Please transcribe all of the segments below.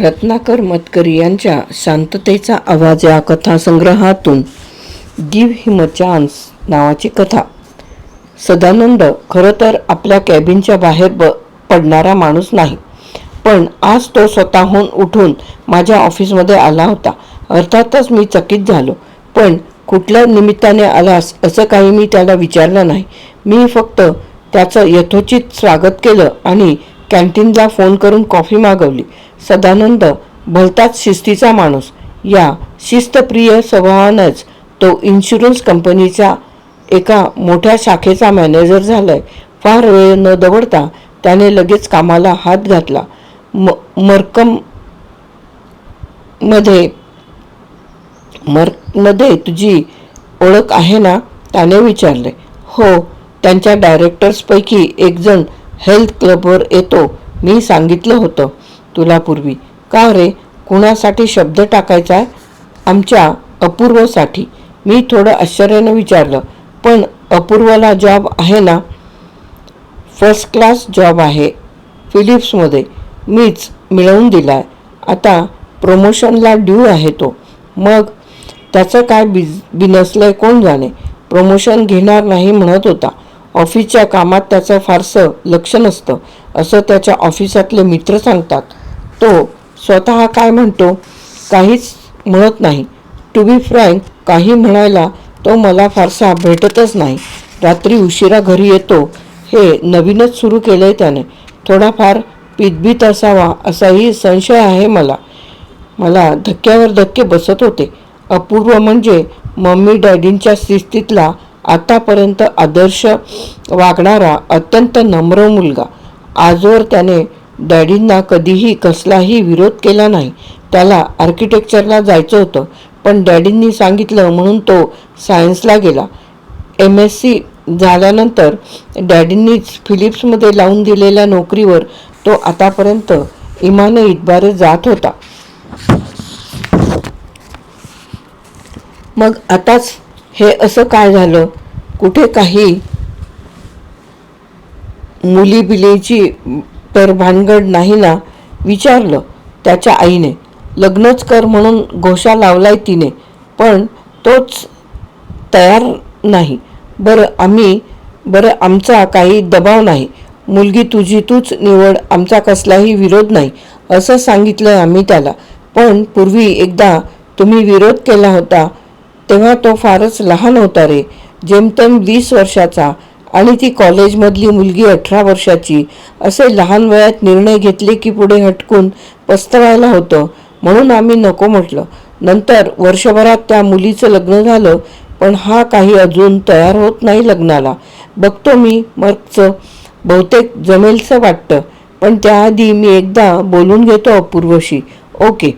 रत्नाकर मतकरी यांच्या शांततेचा आवाज या कथासंग्रहातून गिव्ह हिम चान्स नावाची कथा. सदानंद खरं तर आपल्या कॅबिनच्या बाहेर ब पडणारा माणूस नाही पण आज तो स्वतःहून उठून माझ्या ऑफिसमध्ये आला होता. अर्थातच मी चकित झालो पण कुठल्या निमित्ताने आलास असं काही मी त्याला विचारलं नाही. मी फक्त त्याचं यथोचित स्वागत केलं आणि कॅन्टीनला फोन करून कॉफी मागवली. सदानंद भलताच शिस्तीचा माणूस. या शिस्तप्रिय स्वभावानंच तो इन्शुरन्स कंपनीचा एका मोठ्या शाखेचा मॅनेजर झालाय. फार वेळ न दवडता त्याने लगेच कामाला हात घातला. म मरकममध्ये मर्कमध्ये तुझी ओळख आहे ना? त्याने विचारले. हो त्यांच्या डायरेक्टर्सपैकी एकजण हेल्थ क्लबवर येतो मी सांगितलं होतं तुला पूर्वी. का रे? कुणासाठी शब्द टाकायचा? आहे आमच्या अपूर्वसाठी. मी थोडं आश्चर्यानं विचारलं पण अपूर्वला जॉब आहे ना? फर्स्ट क्लास जॉब आहे फिलिप्समध्ये मीच मिळवून दिलाय. आता प्रमोशनला ड्यू आहे तो. मग त्याचं काय बिज आहे कोण जाणे? प्रमोशन घेणार नाही म्हणत होता. ऑफिसच्या कामात त्याचं फारसं लक्ष नसतं असं त्याच्या ऑफिसातले मित्र सांगतात. तो स्वतः काय म्हणतो काहीच म्हणत नाही. टू बी फ्रँक काही म्हणायला तो मला फारसा भेटतच नाही. रात्री उशिरा घरी येतो. हे नवीनच सुरू केलं आहे त्याने. थोडाफार पितबीत असावा असाही संशय आहे मला. मला धक्क्यावर धक्के बसत होते. अपूर्व म्हणजे मम्मी डॅडींच्या शिस्तीतला आतापर्यंत आदर्श वागणारा अत्यंत नम्र मुलगा. आजवर त्याने डॅडींना कधीही कसलाही विरोध केला नाही. त्याला आर्किटेक्चरला जायचं होतं पण डॅडींनी सांगितलं म्हणून तो सायन्सला गेला. एम एस सी झाल्यानंतर डॅडींनीच फिलिप्समध्ये लावून दिलेल्या नोकरीवर तो आतापर्यंत इमाने इतबारे जात होता. मग आताच हे असं काय झालं? कुठे काही मुलीबिलीची तर भानगड नाही ना? विचारलं त्याच्या आईने. लग्नच कर म्हणून घोषा लावलाय तिने पण तोच तयार नाही. बरं आम्ही बरं आमचा काही दबाव नाही. मुलगी तुझी तूच निवड आमचा कसलाही विरोध नाही असं सांगितलं आम्ही त्याला. पण पूर्वी एकदा तुम्ही विरोध केला होता तेव्हा तो फारच लहान होता रे. जेमतेम वीस वर्षाचा आणि ती कॉलेजमधली मुलगी अठरा वर्षाची असे लहान वयात निर्णय घेतले की पुढे हटकून पस्तवायला होतं म्हणून आम्ही नको म्हटलं. नंतर वर्षभरात त्या मुलीचं लग्न झालं पण हा काही अजून तयार होत नाही लग्नाला. बघतो मी मगचं बहुतेक जमेलचं वाटतं पण त्याआधी मी एकदा बोलून घेतो अपूर्वशी. ओके.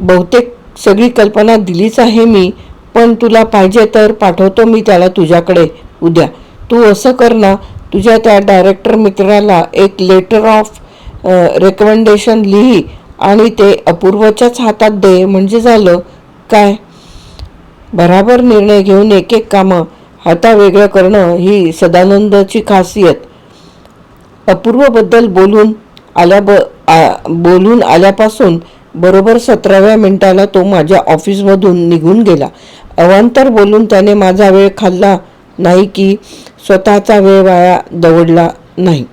बहुतेक सगळी कल्पना दिलीच आहे मी पण तुला पाहिजे तर पाठवतो मी त्याला तुझ्याकडे. उद्या. तू असं कर ना तुझ्या त्या डायरेक्टर मित्राला एक लेटर ऑफ रेकमेंडेशन लिही आणि ते अपूर्वच्याच हातात दे. म्हणजे झालं काय? बराबर निर्णय घेऊन एक एक कामं हातावेगळं करणं ही सदानंदची खासियत. अपूर्वबद्दल बोलून आल्या ब आ- बोलून आल्यापासून बरोबर सतराव्या मिनिटाला तो माझ्या ऑफिसमधून निघून गेला. अवांतर बोलून त्याने माझा वेळ खाल्ला नाही की स्वतःचा वेळ वाया दवडला नाही.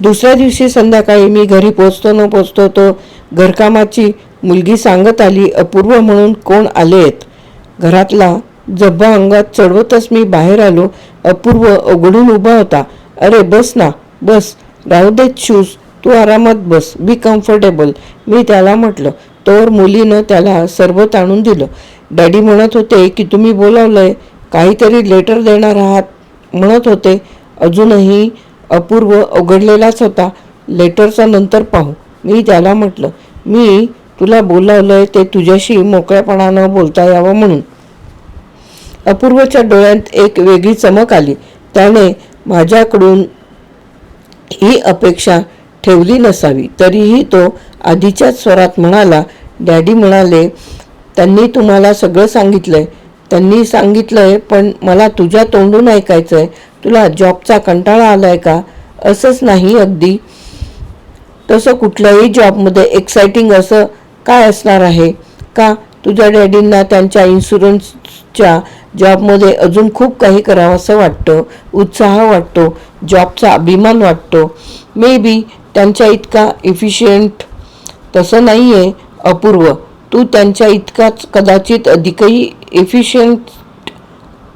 दुसऱ्या दिवशी संध्याकाळी मी घरी पोचतो न पोचतो तो घरकामाची मुलगी सांगत आली अपूर्व म्हणून कोण आलेत? घरातला जब्बा अंगात चढवतच मी बाहेर आलो अपूर्व उघडून उभा होता. अरे बस ना बस. राहू देत शूज तू आरामात बस. बी कम्फर्टेबल मी त्याला म्हटलं तर मुलीनं त्याला सरबत आणून दिलं. डॅडी म्हणत होते की तुम्ही बोलावलंय काहीतरी लेटर देणार आहात. म्हणत होते अजूनही अपूर्व अवघडलेलाच होता. लेटरचा नंतर पाहू. मी त्याला म्हटलं मी तुला बोलावलंय ते तुझ्याशी मोकळ्यापणानं बोलता यावं म्हणून. अपूर्वच्या डोळ्यात एक वेगळी चमक आली. त्याने माझ्याकडून ही अपेक्षा ठेवली नसावी. तरीही तो आधीच्याच स्वरात म्हणाला डॅडी म्हणाले त्यांनी तुम्हाला सगळं सांगितलंय. त्यांनी सांगितलंय पण मला तुझ्या तोंडून ऐकायचंय. तुला जॉबचा कंटाळा आलाय का? असंच नाही अगदी. तसं कुठल्याही जॉबमध्ये एक्साइटिंग असं काय असणार आहे? का तुझ्या डॅडींना त्यांच्या इन्शुरन्सच्या जॉबमध्ये अजून खूप काही करावं असं वाटतं? उत्साह वाटतो? जॉबचा अभिमान वाटतो? मे बी त्यांच्या इतका इफिशियंट तसं नाही आहे अपूर्व. तू त्यांच्या इतकाच कदाचित अधिकही इफिशियंट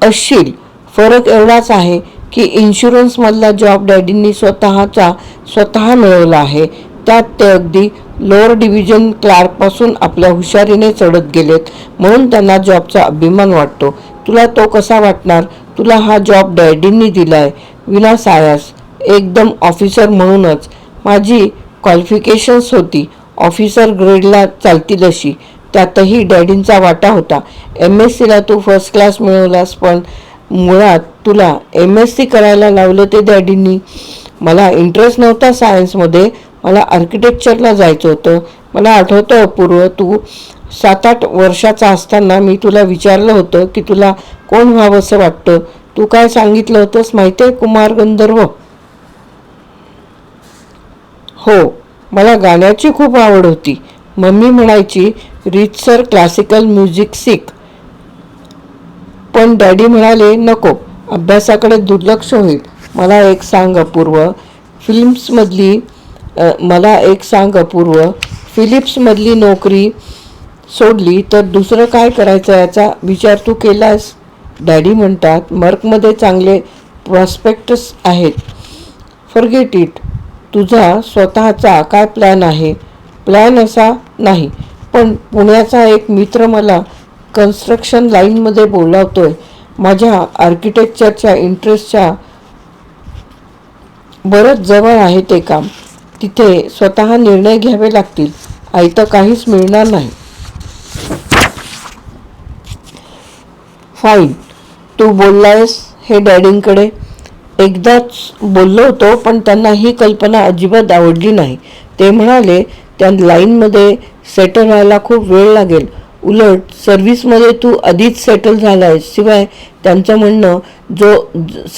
असशील. फरक एवढाच आहे की इन्शुरन्समधला जॉब डॅडींनी स्वतःचा स्वतः मिळवला आहे. त्यात ते अगदी लोअर डिव्हिजन क्लार्कपासून आपल्या हुशारीने चढत गेलेत म्हणून त्यांना जॉबचा अभिमान वाटतो. तुला तो कसा वाटणार? तुला हा जॉब डॅडींनी दिलाय. विना सायास एकदम ऑफिसर म्हणूनच माझी क्वालिफिकेशन्स होती. ऑफिसर ग्रेडला चालतील अशी त्यातही डॅडींचा वाटा होता. एम एस सीला तू फर्स्ट क्लास मिळवलास पण मुळात तुला एम एस सी करायला लावलं ते डॅडींनी. मला इंटरेस्ट नव्हता सायन्समध्ये मला आर्किटेक्चरला जायचं होतं. मला आठवतं अपूर्व तू सात आठ वर्षाचा असताना मी तुला विचारलं होतं की तुला कोण व्हावं असं वाटतं. तू काय सांगितलं होतंस माहिती आहे कुमार गंधर्व? हो मला गाण्याची खूप आवड होती. मम्मी म्हणायची रीतसर क्लासिकल म्युझिक शिक पण डॅडी म्हणाले नको अभ्यासाकडे दुर्लक्ष होईल. मला एक सांग अपूर्व. फिल्म्समधली मला एक सांग अपूर्व. फिलिप्समधली नोकरी सोडली तर दुसरं काय करायचं याचा विचार तू केलास? डॅडी म्हणतात मर्कमध्ये चांगले प्रॉस्पेक्टस आहेत. फॉरगेट इट तुझा स्वतःचा काय प्लॅन आहे? प्लॅन असा नाही पण पुण्याचा एक मित्र मला कन्स्ट्रक्शन लाईनमध्ये बोलावतो आहे माझ्या आर्किटेक्चरच्या इंटरेस्टच्या बरंच जवळ आहे ते काम. तिथे स्वतः निर्णय घ्यावे लागतील. आयतं काहीच मिळणार नाही. फाईन तू बोललायस हे डॅडींकडे? एकदाच बोललो होतो पण त्यांना ही कल्पना अजिबात आवडली नाही. ते म्हणाले त्या लाईनमध्ये सेटल व्हायला खूप वेळ लागेल. उलट सर्व्हिसमध्ये तू आधीच सेटल झाला आहेस शिवाय त्यांचं म्हणणं जो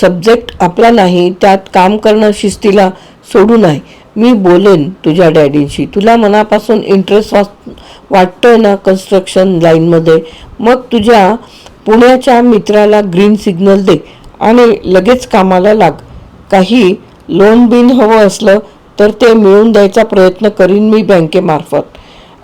सब्जेक्ट आपला नाही त्यात काम करणं शिस्तीला सोडू नये मी बोलेन तुझ्या डॅडींशी. तुला मनापासून इंटरेस्ट वाट वाटतोय ना कन्स्ट्रक्शन लाईनमध्ये मग तुझ्या पुण्याच्या मित्राला ग्रीन सिग्नल दे. आणि लगेच कामाला लाग. काही लोन बिन हवं असलं तर ते मिळवून द्यायचा प्रयत्न करीन मी बँकेमार्फत.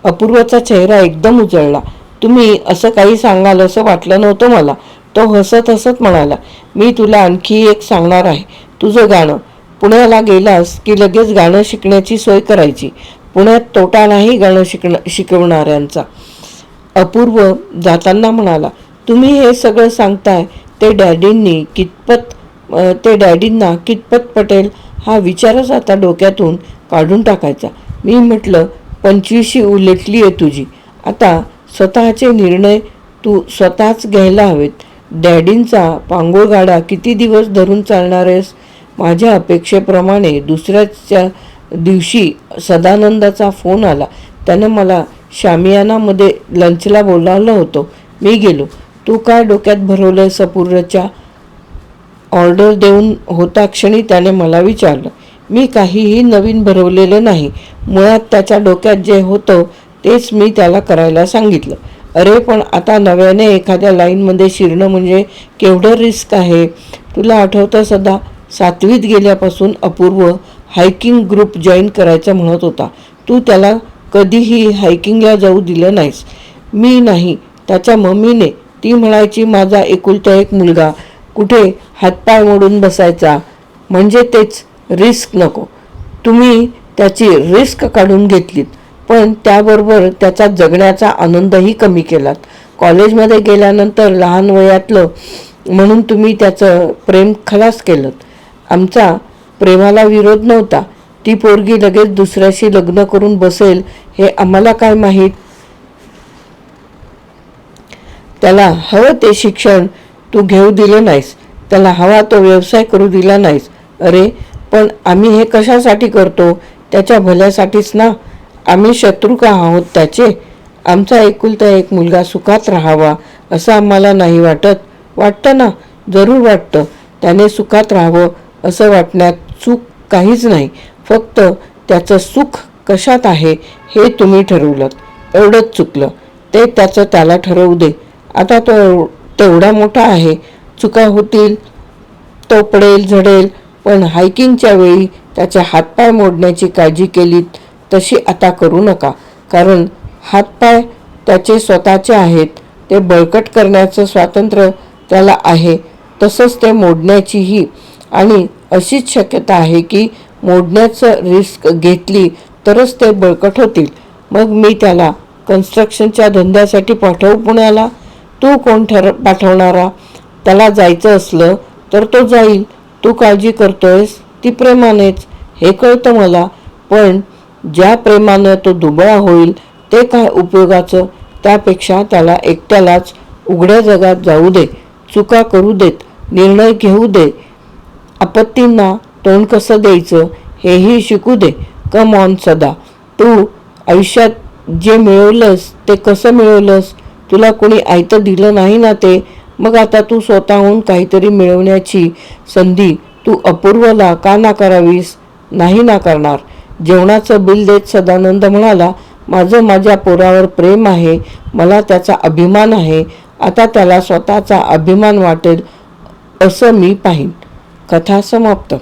अपूर्वाचा चेहरा एकदम उजळला. तुम्ही असं काही सांगाल असं वाटलं नव्हतं मला. तो हसत हसत म्हणाला मी तुला आणखी एक सांगणार आहे. तुझं गाणं. पुण्याला गेलास की लगेच गाणं शिकण्याची सोय करायची. पुण्यात तोटा नाही गाणं शिकण शिकवणाऱ्यांचा. अपूर्व जाताना म्हणाला तुम्ही हे सगळं सांगताय ते डॅडींनी कितपत ते डॅडींना कितपत पटेल हा विचारच आता डोक्यातून काढून टाकायचा. मी म्हटलं पंचवीशी उलटली आहे तुझी. आता स्वतःचे निर्णय तू स्वतःच घ्यायला हवेत. डॅडींचा पांगोळगाडा किती दिवस धरून चालणार आहेस? माझ्या अपेक्षेप्रमाणे दुसऱ्याच्या दिवशी सदानंदाचा फोन आला. त्यानं मला शामियानामध्ये लंचला बोलावलं होतं. मी गेलो. तू काय डोक्यात भरवलं सपूर्णच्या ऑर्डर देऊन होता क्षणी त्याने मला विचारलं. मी काहीही नवीन भरवलेलं नाही. मुळात त्याच्या डोक्यात जे होतं तेच मी त्याला करायला सांगितलं. अरे पण आता नव्याने एखाद्या लाईनमध्ये शिरणं म्हणजे केवढं रिस्क आहे? तुला आठवतं सदा सातवीत गेल्यापासून अपूर्व हायकिंग ग्रुप जॉईन करायचं म्हणत होता. तू त्याला कधीही हायकिंगला जाऊ दिलं नाहीस. मी नाही त्याच्या मम्मीने ती म्हणायची माझा एकुलता एक मुलगा. कुठे? हातपाय मोडून बसायचा. म्हणजे तेच रिस्क नको. तुम्ही त्याची रिस्क काढून घेतलीत. पण त्याबरोबर त्याचा जगण्याचा आनंदही कमी केलात. कॉलेजमध्ये गेल्यानंतर लहान वयातलं म्हणून तुम्ही त्याचं प्रेम खलास केलं आमचा प्रेमाला विरोध नव्हता. ती पोरगी लगेच दुसऱ्याशी लग्न करून बसेल हे आम्हाला काय माहीत? त्याला हवं ते शिक्षण तू घेऊ दिलं नाहीस. त्याला हवा तो व्यवसाय करू दिला नाहीस. अरे पण आम्ही हे कशासाठी करतो? त्याच्या भल्यासाठीच ना. आम्ही शत्रू का आहोत त्याचे. आमचा एकुलता एक मुलगा सुखात राहावा असं आम्हाला नाही वाटत. वाटतं ना? जरूर वाटतं. त्याने सुखात राहावं असं वाटण्यात चूक काहीच नाही. फक्त त्याचं सुख कशात आहे हे तुम्ही ठरवलं एवढंच चुकलं. ते त्याचं त्याला ठरवू दे. आता तो तेवढा मोठा आहे. चुका होतील तो पडेल झडेल पण हायकिंगच्या वेळी त्याचे हातपाय मोडण्याची काळजी केलीत तशी आता करू नका. कारण हातपाय त्याचे स्वतःचे आहेत. ते बळकट करण्याचं स्वातंत्र्य त्याला आहे. तसंच ते मोडण्याचीही. आणि अशीच शक्यता आहे की मोडण्याचं रिस्क घेतली तरच ते बळकट होतील. मग मी त्याला कन्स्ट्रक्शनच्या धंद्यासाठी पाठवू पुण्याला? तू कोण ठर पाठवणारा? त्याला जायचं असलं तर तो जाईल. तू काळजी करतोयस? ती प्रेमानेच. हे कळतं मला. पण ज्या प्रेमानं तो दुबळा होईल ते काय उपयोगाचं? त्यापेक्षा त्याला एकट्यालाच उघड्या जगात जाऊ दे. चुका करू देत. निर्णय घेऊ दे. आपत्तींना तोंड कसं द्यायचं? हेही शिकू दे. कम ऑन सदा. तू आयुष्यात जे मिळवलंस ते कसं मिळवलंस? तुला कोणी आयतं दिलं नाही ना ते मग आता तू स्वतःहून काहीतरी मिळवण्याची संधी तू अपूर्वला का नाकारावीस? नाही नाकारणार. जेवणाचं बिल देत सदानंद म्हणाला माझं माझ्या पोरावर प्रेम आहे मला त्याचा अभिमान आहे आता त्याला स्वतःचा अभिमान वाटेल असं मी पाहीन. कथा समाप्त.